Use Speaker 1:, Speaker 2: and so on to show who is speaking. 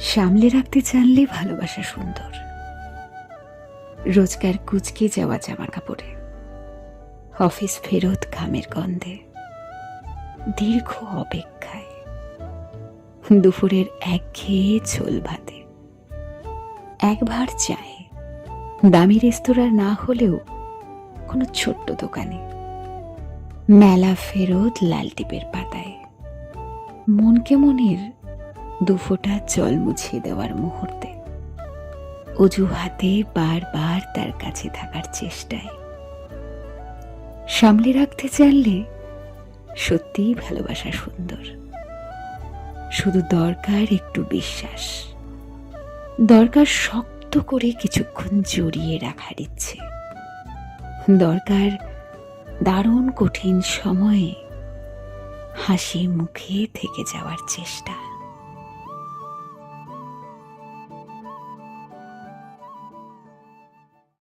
Speaker 1: সামলে রাখতে জানলে ভালোবাসা সুন্দর। রোজকার কুচকে যাওয়া জামা কাপড়ে অফিস ফেরত ঘামের গন্ধে। দীর্ঘ অপেক্ষায়। দুপুরের একঘেয়ে ঝোল ভাতে। একবার চায়। দামি রেস্তোরাঁ না হলেও কোনো ছোট্ট দোকানে। মেলা ফেরত লাল টিপের পাতায়। মনকে মনের দুফোটা জল মুছিয়ে দেওয়ার মুহূর্তে। অজুহাতে বারবার তার কাছে থাকার চেষ্টায়। সামলে রাখতে চাইলে সত্যিই ভালোবাসা সুন্দর। শুধু দরকার একটু বিশ্বাস। দরকার শক্ত করে কিছুক্ষণ জড়িয়ে রাখার ইচ্ছে। দরকার দারুণ কঠিন সময়ে হাসি মুখে থেকে যাওয়ার চেষ্টা।